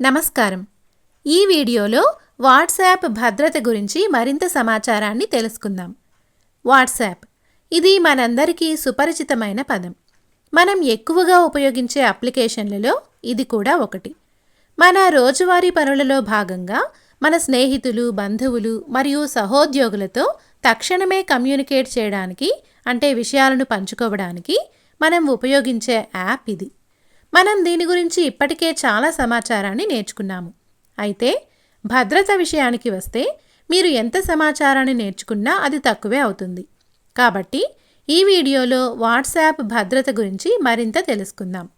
నమస్కారం. ఈ వీడియోలో వాట్సాప్ భద్రత గురించి మరింత సమాచారాన్ని తెలుసుకుందాం. వాట్సాప్. ఇది మనందరికీ సుపరిచితమైన పదం. మనం ఎక్కువగా ఉపయోగించే అప్లికేషన్లలో ఇది కూడా ఒకటి. మన రోజువారీ పనులలో భాగంగా మన స్నేహితులు బంధువులు మరియు సహోద్యోగులతో తక్షణమే కమ్యూనికేట్ చేయడానికి అంటే విషయాలను పంచుకోవడానికి మనం ఉపయోగించే యాప్ ఇది. మనం దీని గురించి ఇప్పటికే చాలా సమాచారాన్ని నేర్చుకున్నాము. అయితే భద్రత విషయానికి వస్తే మీరు ఎంత సమాచారాన్ని నేర్చుకున్నా అది తక్కువే అవుతుంది. కాబట్టి ఈ వీడియోలో వాట్సాప్ భద్రత గురించి మరింత తెలుసుకుందాం.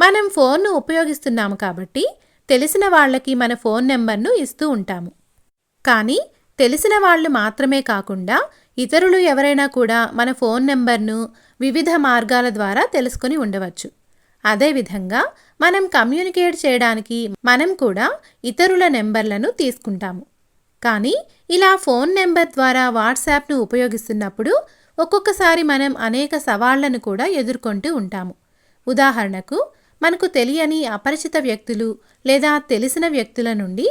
మనం ఫోన్ను ఉపయోగిస్తున్నాము కాబట్టి తెలిసిన వాళ్ళకి మన ఫోన్ నెంబర్ను ఇస్తూ ఉంటాము. కానీ తెలిసిన వాళ్ళు మాత్రమే కాకుండా ఇతరులు ఎవరైనా కూడా మన ఫోన్ నెంబర్ను వివిధ మార్గాల ద్వారా తెలుసుకొని ఉండవచ్చు. అదేవిధంగా మనం కమ్యూనికేట్ చేయడానికి మనం కూడా ఇతరుల నెంబర్లను తీసుకుంటాము. కానీ ఇలా ఫోన్ నెంబర్ ద్వారా వాట్సాప్ను ఉపయోగిస్తున్నప్పుడు ఒక్కొక్కసారి మనం అనేక సవాళ్ళను కూడా ఎదుర్కొంటూ ఉంటాము. ఉదాహరణకు మనకు తెలియని అపరిచిత వ్యక్తులు లేదా తెలిసిన వ్యక్తుల నుండి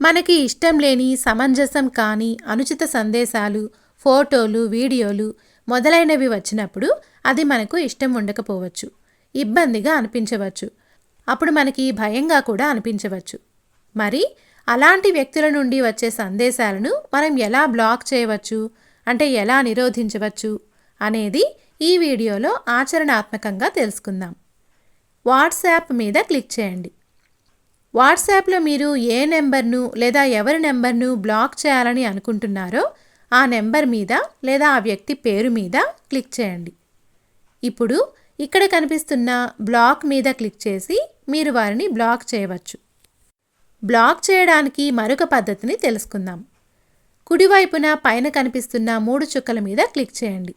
మనకి ఇష్టం లేని సమంజసం కాని అనుచిత సందేశాలు ఫోటోలు వీడియోలు మొదలైనవి వచ్చినప్పుడు అది మనకు ఇష్టం ఉండకపోవచ్చు. ఇబ్బందిగా అనిపించవచ్చు. అప్పుడు మనకి భయంగా కూడా అనిపించవచ్చు. మరి అలాంటి వ్యక్తుల నుండి వచ్చే సందేశాలను మనం ఎలా బ్లాక్ చేయవచ్చు? అంటే ఎలా నిరోధించవచ్చు? అనేది ఈ వీడియోలో ఆచరణాత్మకంగా తెలుసుకుందాం. వాట్సాప్ మీద క్లిక్ చేయండి. వాట్సాప్లో మీరు ఏ నెంబర్ను లేదా ఎవరి నెంబర్ను బ్లాక్ చేయాలని అనుకుంటున్నారో ఆ నెంబర్ మీద లేదా ఆ వ్యక్తి పేరు మీద క్లిక్ చేయండి. ఇప్పుడు ఇక్కడ కనిపిస్తున్న బ్లాక్ మీద క్లిక్ చేసి మీరు వారిని బ్లాక్ చేయవచ్చు. బ్లాక్ చేయడానికి మరొక పద్ధతిని తెలుసుకుందాం. కుడివైపున పైన కనిపిస్తున్న మూడు చుక్కల మీద క్లిక్ చేయండి.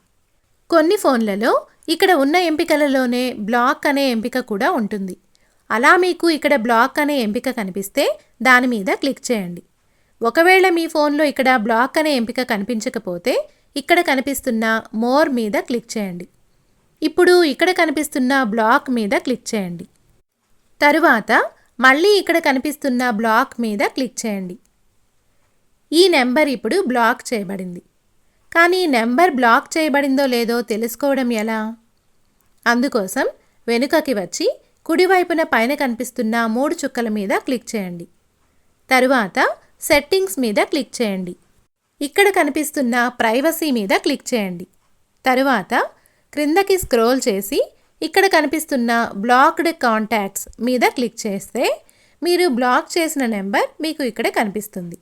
కొన్ని ఫోన్లలో ఇక్కడ ఉన్న ఎంపికలలోనే బ్లాక్ అనే ఎంపిక కూడా ఉంటుంది. అలా మీకు ఇక్కడ బ్లాక్ అనే ఎంపిక కనిపిస్తే దాని మీద క్లిక్ చేయండి. ఒకవేళ మీ ఫోన్లో ఇక్కడ బ్లాక్ అనే ఎంపిక కనిపించకపోతే ఇక్కడ కనిపిస్తున్న మోర్ మీద క్లిక్ చేయండి. ఇప్పుడు ఇక్కడ కనిపిస్తున్న బ్లాక్ మీద క్లిక్ చేయండి. తరువాత మళ్ళీ ఇక్కడ కనిపిస్తున్న బ్లాక్ మీద క్లిక్ చేయండి. ఈ నెంబర్ ఇప్పుడు బ్లాక్ చేయబడింది. కానీ నెంబర్ బ్లాక్ చేయబడిందో లేదో తెలుసుకోవడం ఎలా? అందుకోసం వెనుకకి వచ్చి కుడివైపున పైన కనిపిస్తున్న మూడు చుక్కల మీద క్లిక్ చేయండి. తరువాత సెట్టింగ్స్ మీద క్లిక్ చేయండి. ఇక్కడ కనిపిస్తున్న ప్రైవసీ మీద క్లిక్ చేయండి. తరువాత క్రిందకి స్క్రోల్ చేసి ఇక్కడ కనిపిస్తున్న బ్లాక్డ్ కాంటాక్ట్స్ మీద క్లిక్ చేస్తే మీరు బ్లాక్ చేసిన నెంబర్ మీకు ఇక్కడ కనిపిస్తుంది.